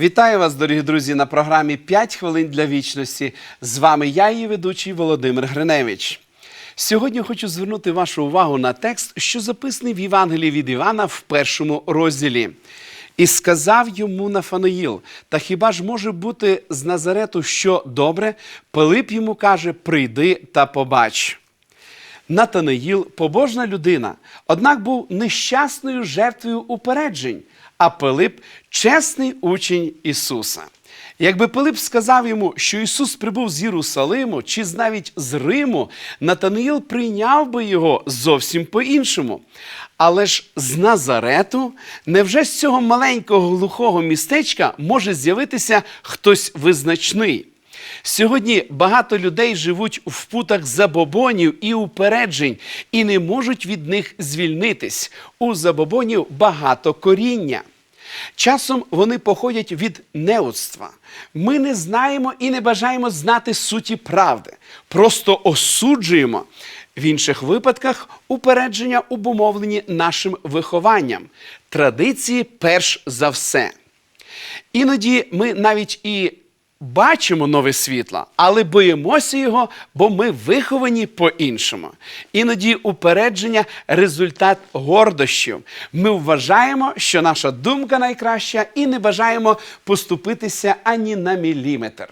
Вітаю вас, дорогі друзі, на програмі «5 хвилин для вічності. З вами я, її ведучий Володимир Гриневич. Сьогодні хочу звернути вашу увагу на текст, що записаний в Євангелії від Івана в першому розділі. І сказав йому Нафанаїл: Та хіба ж може бути з Назарету що добре? Пилип йому каже: Прийди та побач. Натанаїл побожна людина, однак був нещасною жертвою упереджень, а Пилип чесний учень Ісуса. Якби Пилип сказав йому, що Ісус прибув з Єрусалиму чи навіть з Риму, Натанаїл прийняв би його зовсім по-іншому. Але ж з Назарету, невже з цього маленького глухого містечка може з'явитися хтось визначний? Сьогодні багато людей живуть в путах забобонів і упереджень і не можуть від них звільнитись. У забобонів багато коріння. Часом вони походять від неудства. Ми не знаємо і не бажаємо знати суті правди, просто осуджуємо. В інших випадках упередження обумовлені нашим вихованням. Традиції перш за все. Іноді ми навіть і бачимо нове світло, але боїмося його, бо ми виховані по-іншому. Іноді упередження результат гордощів. Ми вважаємо, що наша думка найкраща, і не бажаємо поступитися ані на міліметр.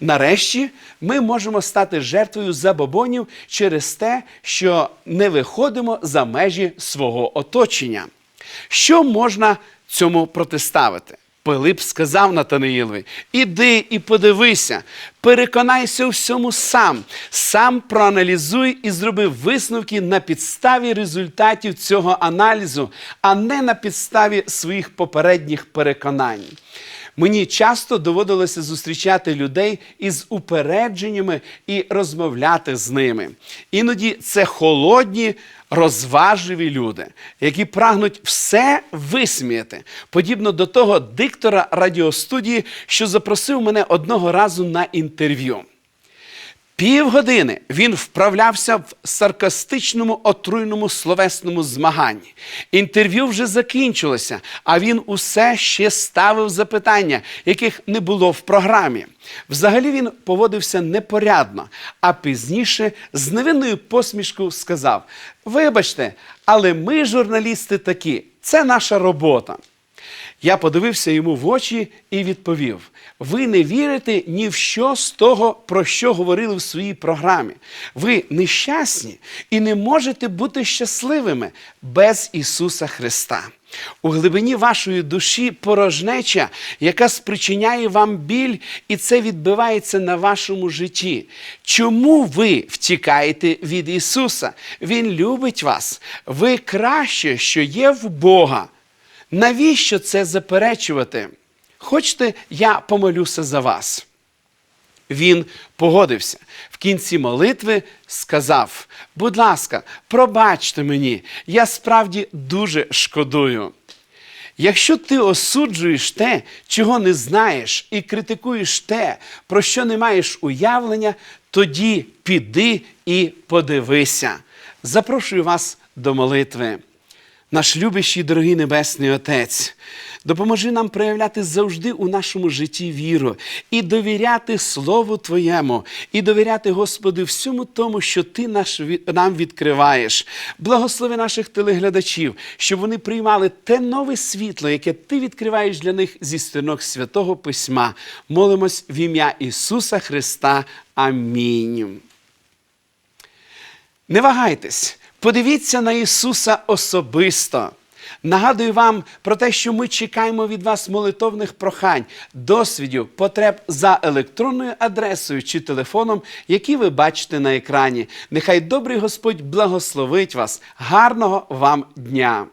Нарешті ми можемо стати жертвою забобонів через те, що не виходимо за межі свого оточення. Що можна цьому протиставити? Пилип сказав Натанаїлові, іди і подивися, переконайся у всьому сам, сам проаналізуй і зроби висновки на підставі результатів цього аналізу, а не на підставі своїх попередніх переконань. Мені часто доводилося зустрічати людей із упередженнями і розмовляти з ними. Іноді це холодні, розважливі люди, які прагнуть все висміяти, подібно до того диктора радіостудії, що запросив мене одного разу на інтерв'ю. Півгодини він вправлявся в саркастичному отруйному словесному змаганні. Інтерв'ю вже закінчилося, а він усе ще ставив запитання, яких не було в програмі. Взагалі він поводився непорядно, а пізніше з невинною посмішкою сказав: Вибачте, але ми, журналісти, такі, це наша робота. Я подивився йому в очі і відповів: ви не вірите ні в що з того, про що говорили в своїй програмі. Ви нещасні і не можете бути щасливими без Ісуса Христа. У глибині вашої душі порожнеча, яка спричиняє вам біль, і це відбивається на вашому житті. Чому ви втікаєте від Ісуса? Він любить вас. Ви краще, що є в Бога. Навіщо це заперечувати? Хочете, я помолюся за вас. Він погодився. В кінці молитви сказав: будь ласка, пробачте мені, я справді дуже шкодую. Якщо ти осуджуєш те, чого не знаєш, і критикуєш те, про що не маєш уявлення, тоді піди і подивися. Запрошую вас до молитви. Наш любящий дорогий Небесний Отець, допоможи нам проявляти завжди у нашому житті віру і довіряти Слову Твоєму, і довіряти, Господи, всьому тому, що Ти наш, нам відкриваєш. Благослови наших телеглядачів, щоб вони приймали те нове світло, яке Ти відкриваєш для них зі сторінок Святого Письма. Молимось в ім'я Ісуса Христа. Амінь. Не вагайтесь, подивіться на Ісуса особисто. Нагадую вам про те, що ми чекаємо від вас молитовних прохань, досвідів, потреб за електронною адресою чи телефоном, які ви бачите на екрані. Нехай добрий Господь благословить вас. Гарного вам дня!